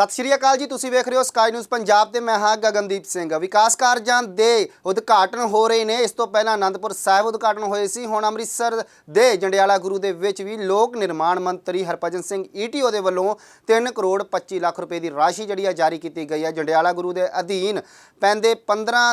ਸਤਿ ਸ਼੍ਰੀ ਅਕਾਲ ਜੀ, ਤੁਸੀਂ ਵੇਖ ਰਹੇ ਹੋ ਸਕਾਈ ਨਿਊਜ਼ ਪੰਜਾਬ ਤੇ ਮੈਂ ਹਾਂ ਗਗਨਦੀਪ ਸਿੰਘ। ਵਿਕਾਸ ਕਾਰਜਾਂ ਦੇ ਉਦਘਾਟਨ ਹੋ ਰਹੇ ਨੇ। ਇਸ ਤੋਂ ਪਹਿਲਾਂ ਆਨੰਦਪੁਰ ਸਾਹਿਬ ਉਦਘਾਟਨ ਹੋਏ ਸੀ। ਹੁਣ ਅੰਮ੍ਰਿਤਸਰ ਦੇ ਜੰਡਿਆਲਾ ਗੁਰੂ ਦੇ ਵਿੱਚ ਵੀ ਲੋਕ ਨਿਰਮਾਣ ਮੰਤਰੀ ਹਰਭਜਨ ਸਿੰਘ ਈਟੀਓ ਦੇ ਵੱਲੋਂ 3 ਕਰੋੜ 25 ਲੱਖ ਰੁਪਏ ਦੀ ਰਾਸ਼ੀ ਜਿਹੜੀ ਆ ਜਾਰੀ ਕੀਤੀ ਗਈ ਹੈ ਜੰਡਿਆਲਾ ਗੁਰੂ ਦੇ ਅਧੀਨ ਪੈਂਦੇ 15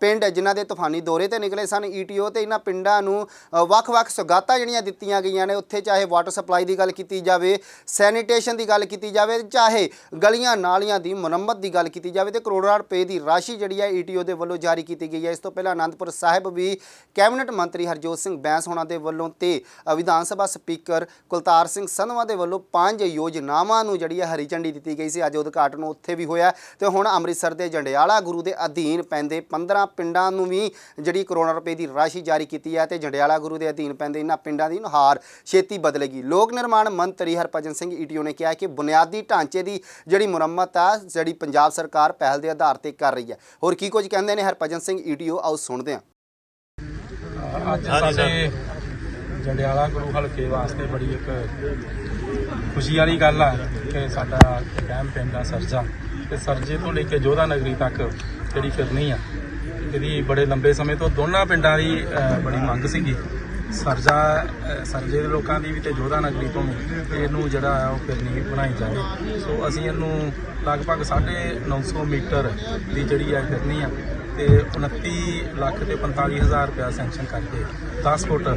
ਪਿੰਡ ਜਿਨ੍ਹਾਂ ਦੇ ਤੂਫਾਨੀ ਦੌਰੇ ਤੇ ਨਿਕਲੇ ਸਨ ਈਟੀਓ ਤੇ ਇਹਨਾਂ ਪਿੰਡਾਂ ਨੂੰ ਵੱਖ-ਵੱਖ ਸੁਗਾਤਾਂ ਜਿਹੜੀਆਂ ਦਿੱਤੀਆਂ ਗਈਆਂ ਨੇ। ਉੱਥੇ ਚਾਹੇ ਵਾਟਰ ਸਪਲਾਈ ਦੀ ਗੱਲ ਕੀਤੀ ਜਾਵੇ ਸੈਨੀਟੇਸ਼ਨ ਦੀ ਗੱਲ ਕੀਤੀ ਜਾਵੇ, ਚਾਹੇ ਗਲੀਆਂ ਨਾਲੀਆਂ ਦੀ ਮੁਰੰਮਤ ਦੀ ਗੱਲ ਕੀਤੀ ਜਾਵੇ ਤੇ ਕਰੋੜਾਂ ਰੁਪਏ ਦੀ ਰਾਸ਼ੀ ਜਿਹੜੀ ਹੈ ਈਟੀਓ ਦੇ ਵੱਲੋਂ ਜਾਰੀ ਕੀਤੀ ਗਈ ਹੈ। ਇਸ ਤੋਂ ਪਹਿਲਾਂ ਆਨੰਦਪੁਰ ਸਾਹਿਬ ਵੀ ਕੈਬਨਿਟ ਮੰਤਰੀ ਹਰਜੋਤ ਸਿੰਘ ਬੈਂਸ ਹੋਣਾ ਦੇ ਵੱਲੋਂ ਤੇ ਵਿਧਾਨ ਸਭਾ ਸਪੀਕਰ ਕੁਲਤਾਰ ਸਿੰਘ ਸੰਧਵਾ ਦੇ ਵੱਲੋਂ ਪੰਜ ਯੋਜਨਾਵਾਂ ਨੂੰ ਜਿਹੜੀ ਹੈ ਹਰੀ ਝੰਡੀ ਦਿੱਤੀ ਗਈ ਸੀ। ਅੱਜ ਉਦਘਾਟਨ ਉੱਥੇ ਵੀ ਹੋਇਆ ਤੇ ਹੁਣ ਅੰਮ੍ਰਿਤਸਰ ਦੇ ਜੰਡਿਆਲਾ ਗੁਰੂ ਦੇ ਅਧੀਨ ਪੈਂਦੇ 15 ਪਿੰਡਾਂ ਨੂੰ ਵੀ ਜਿਹੜੀ ਕਰੋੜਾਂ ਰੁਪਏ ਦੀ ਰਾਸ਼ੀ ਜਾਰੀ ਕੀਤੀ ਹੈ ਤੇ ਜੰਡਿਆਲਾ ਗੁਰੂ ਦੇ ਅਧੀਨ ਪੈਂਦੇ ਇਹਨਾਂ ਪਿੰਡਾਂ ਦੀ ਨੁਹਾਰ ਛੇਤੀ ਬਦਲੇਗੀ। ਲੋਕ ਨਿਰਮਾਣ ਮੰਤਰੀ ਹਰਭਜਨ ਸਿੰਘ ਈਟੀਓ ਨੇ ਕਿਹਾ ਕਿ ਬੁਨਿਆਦੀ ਢਾਂਚੇ ਦੀ ਜਿਹੜੀ ਮੁਰੰਮਤ ਆ ਜਿਹੜੀ ਪੰਜਾਬ ਸਰਕਾਰ ਪਹਿਲ ਦੇ ਆਧਾਰ ਤੇ ਕਰ ਰਹੀ ਹੈ ਹੋਰ ਕੀ ਕੁਝ ਕਹਿੰਦੇ ਨੇ? ਹਰਭਜਨ ਸਿੰਘ ਈਟੀਓ ਆਓ ਸੁਣਦੇ ਹਾਂ। ਅੱਜ ਸਾਡੇ ਜੰਡਿਆਲਾ ਗੁਰੂ ਹਲਕੇ ਵਾਸਤੇ ਬੜੀ ਇੱਕ ਖੁਸ਼ੀ ਵਾਲੀ ਗੱਲ ਆ ਕਿ ਸਾਡਾ ਡੈਮ ਪਿੰਡ ਆ ਸਰਜਾ। ਤੇ ਸਰਜੇ ਤੋਂ ਲੈ ਕੇ ਜੋਧਾ ਨਗਰੀ ਤੱਕ ਜਿਹੜੀ ਫਿਰਨੀ ਆ ਇਹਦੀ ਬੜੇ ਲੰਬੇ ਸਮੇਂ ਤੋਂ ਦੋਨਾਂ ਪਿੰਡਾਂ ਦੀ ਅਹ, ਬੜੀ ਮੰਗ ਸੀਗੀ। ਸਰਜਾ ਸਰਜੇ ਦੇ ਲੋਕਾਂ ਦੀ ਵੀ ਤੇ ਜੋਧਾ ਨਗਰੀ ਤੋਂ ਵੀ ਇਹਨੂੰ ਜਿਹੜਾ ਆ ਉਹ ਫਿਰਨੀ ਬਣਾਈ ਜਾਵੇ। ਸੋ ਅਸੀਂ ਇਹਨੂੰ ਲਗਭਗ 950 ਮੀਟਰ ਦੀ ਜਿਹੜੀ ਆ ਫਿਰਨੀ ਆ ਤੇ 29 ਲੱਖ ਤੇ 45 ਹਜ਼ਾਰ ਰੁਪਇਆ ਸੈਂਕਸ਼ਨ ਕਰਕੇ 10 ਫੁੱਟ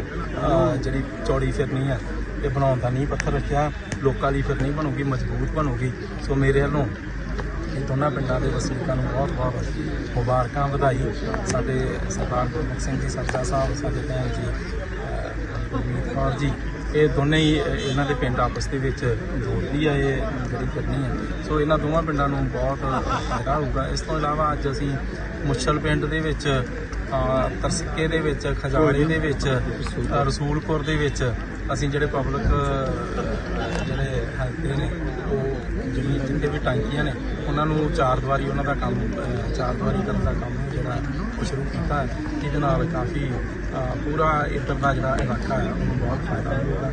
ਜਿਹੜੀ ਚੌੜੀ ਫਿਰਨੀ ਆ ਇਹ ਬਣਾਉਣ ਦਾ ਨਹੀਂ ਪੱਥਰ ਰੱਖਿਆ। ਲੋਕਾਂ ਲਈ ਫਿਰਨੀ ਬਣੂਗੀ, ਮਜ਼ਬੂਤ ਬਣੂਗੀ। ਸੋ ਮੇਰੇ ਵੱਲੋਂ ਇਹ ਦੋਨਾਂ ਪਿੰਡਾਂ ਦੇ ਵਸਨੀਕਾਂ ਨੂੰ ਬਹੁਤ ਬਹੁਤ ਮੁਬਾਰਕਾਂ ਵਧਾਈ। ਸਾਡੇ ਸਰਦਾਰ ਗੁਰਮੁਖ ਸਿੰਘ ਜੀ, ਸਰਜਾ ਸਾਹਿਬ, ਸਾਡੇ ਭੈਣ ਜੀ ਗੁਰਮੀਤ ਜੀ ਇਹ ਦੋਨੇ ਹੀ ਇਹਨਾਂ ਦੇ ਪਿੰਡ ਆਪਸ ਦੇ ਵਿੱਚ ਜੋੜਦੀ ਆ ਇਹ ਜਿਹੜੀ ਕਰਨੀ ਹੈ ਸੋ ਇਹਨਾਂ ਦੋਵਾਂ ਪਿੰਡਾਂ ਨੂੰ ਬਹੁਤ ਫਾਇਦਾ ਹੋਊਗਾ। ਇਸ ਤੋਂ ਇਲਾਵਾ ਅੱਜ ਅਸੀਂ ਮੁੱਛਲ ਪਿੰਡ ਦੇ ਵਿੱਚ ਅਹ, ਤਰਸਿੱਕੇ ਦੇ ਵਿੱਚ ਖਜਾਲੇ ਦੇ ਵਿੱਚ ਰਸੂਲਪੁਰ ਦੇ ਵਿੱਚ ਅਸੀਂ ਜਿਹੜੇ ਪਬਲਿਕ ਜਿਹੜੇ ਹਲਕੇ ਨੇ ਉਹ ਜਿਹੜੀ ਜਿੱਥੇ ਵੀ ਟਾਂਕੀਆਂ ਨੇ, ਉਹਨਾਂ ਨੂੰ ਚਾਰ ਦੀਵਾਰੀ ਉਹਨਾਂ ਦਾ ਕੰਮ ਚਾਰ ਦੀਵਾਰੀ ਕਰਨ ਦਾ ਕੰਮ ਜਿਹੜਾ ਉਹ ਸ਼ੁਰੂ ਕੀਤਾ ਹੈ। ਜਿਹਦੇ ਨਾਲ ਕਾਫੀ ਪੂਰਾ ਇੱਧਰ ਦਾ ਜਿਹੜਾ ਇਲਾਕਾ ਹੈ, ਉਹਨੂੰ ਬਹੁਤ ਫਾਇਦਾ ਹੋਵੇਗਾ